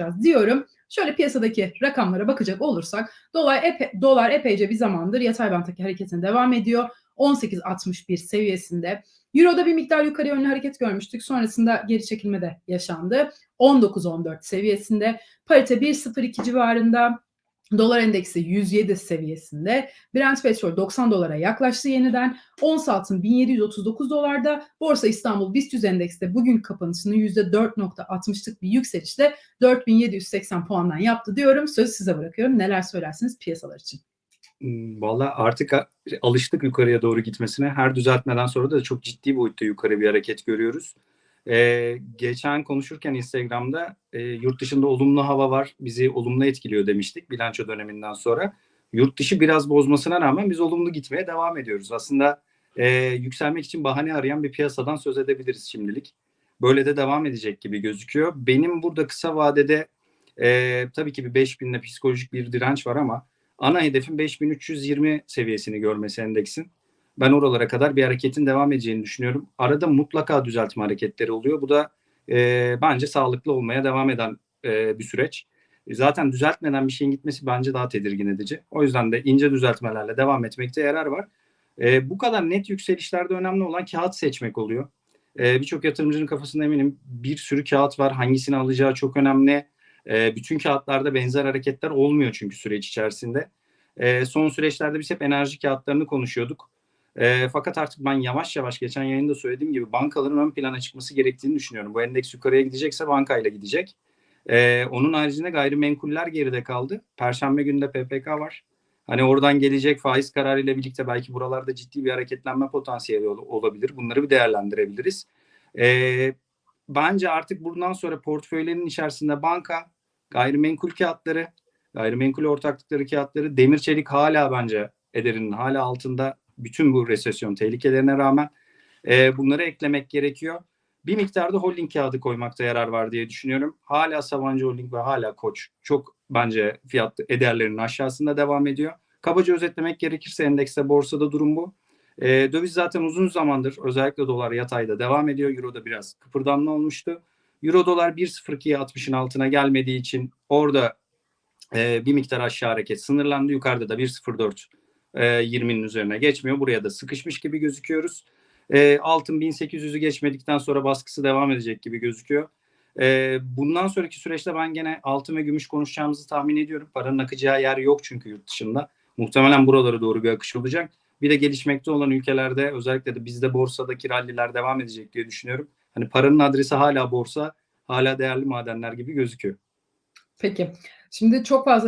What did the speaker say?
konuşacağız diyorum. Şöyle piyasadaki rakamlara bakacak olursak dolar, epe, dolar epeyce bir zamandır yatay banttaki hareketine devam ediyor. 18.61 seviyesinde. Euro'da bir miktar yukarı yönlü hareket görmüştük. Sonrasında geri çekilme de yaşandı. 19.14 seviyesinde. Parite 1.02 civarında. Dolar endeksi 107 seviyesinde. Brent petrol 90 dolara yaklaştı yeniden. Ons altın 1739 dolarda. Borsa İstanbul BIST 100 endekste bugün kapanışını %4.60'lık bir yükselişle 4780 puandan yaptı diyorum. Sözü size bırakıyorum. Neler söylersiniz piyasalar için? Hmm, Valla artık alıştık yukarıya doğru gitmesine. Her düzeltmeden sonra da çok ciddi boyutta yukarı bir hareket görüyoruz. Ee, geçen konuşurken Instagram'da e, yurt dışında olumlu hava var, bizi olumlu etkiliyor demiştik bilanço döneminden sonra. Yurt dışı biraz bozmasına rağmen biz olumlu gitmeye devam ediyoruz. Aslında e, yükselmek için bahane arayan bir piyasadan söz edebiliriz şimdilik. Böyle de devam edecek gibi gözüküyor. Benim burada kısa vadede e, tabii ki bir 5000'le psikolojik bir direnç var ama ana hedefim 5320 seviyesini görmesi endeksin. Ben oralara kadar bir hareketin devam edeceğini düşünüyorum. Arada mutlaka düzeltme hareketleri oluyor. Bu da e, bence sağlıklı olmaya devam eden e, bir süreç. E, Zaten düzeltmeden bir şeyin gitmesi bence daha tedirgin edici. O yüzden de ince düzeltmelerle devam etmekte yarar var. E, bu kadar net yükselişlerde önemli olan kağıt seçmek oluyor. E, Birçok yatırımcının kafasında eminim bir sürü kağıt var. Hangisini alacağı çok önemli. E, bütün kağıtlarda benzer hareketler olmuyor çünkü süreç içerisinde. E, son süreçlerde biz hep enerji kağıtlarını konuşuyorduk. E, fakat artık ben yavaş yavaş geçen yayında söylediğim gibi bankaların ön plana çıkması gerektiğini düşünüyorum. Bu endeks yukarıya gidecekse bankayla gidecek. E, onun haricinde gayrimenkuller geride kaldı. Perşembe günü de PPK var. Hani oradan gelecek faiz kararıyla birlikte belki buralarda ciddi bir hareketlenme potansiyeli ol- olabilir. Bunları bir değerlendirebiliriz. E, bence artık bundan sonra portföylerin içerisinde banka, gayrimenkul kağıtları, gayrimenkul ortaklıkları kağıtları, demir çelik hala bence ederinin hala altında bütün bu resesyon tehlikelerine rağmen e, bunları eklemek gerekiyor. Bir miktarda holding kağıdı koymakta yarar var diye düşünüyorum. Hala Sabancı Holding ve hala Koç çok bence fiyat ederlerinin aşağısında devam ediyor. Kabaca özetlemek gerekirse endekste borsada durum bu. E, döviz zaten uzun zamandır özellikle dolar yatayda devam ediyor. Euro da biraz kıpırdanma olmuştu. Euro dolar 1.02'ye 60'ın altına gelmediği için orada e, bir miktar aşağı hareket sınırlandı. Yukarıda da 1.04 e, 20'nin üzerine geçmiyor. Buraya da sıkışmış gibi gözüküyoruz. E, altın 1800'ü geçmedikten sonra baskısı devam edecek gibi gözüküyor. E, bundan sonraki süreçte ben gene altın ve gümüş konuşacağımızı tahmin ediyorum. Paranın akacağı yer yok çünkü yurt dışında. Muhtemelen buralara doğru bir akış olacak. Bir de gelişmekte olan ülkelerde özellikle de bizde borsadaki ralliler devam edecek diye düşünüyorum. Hani paranın adresi hala borsa, hala değerli madenler gibi gözüküyor. Peki. Şimdi çok fazla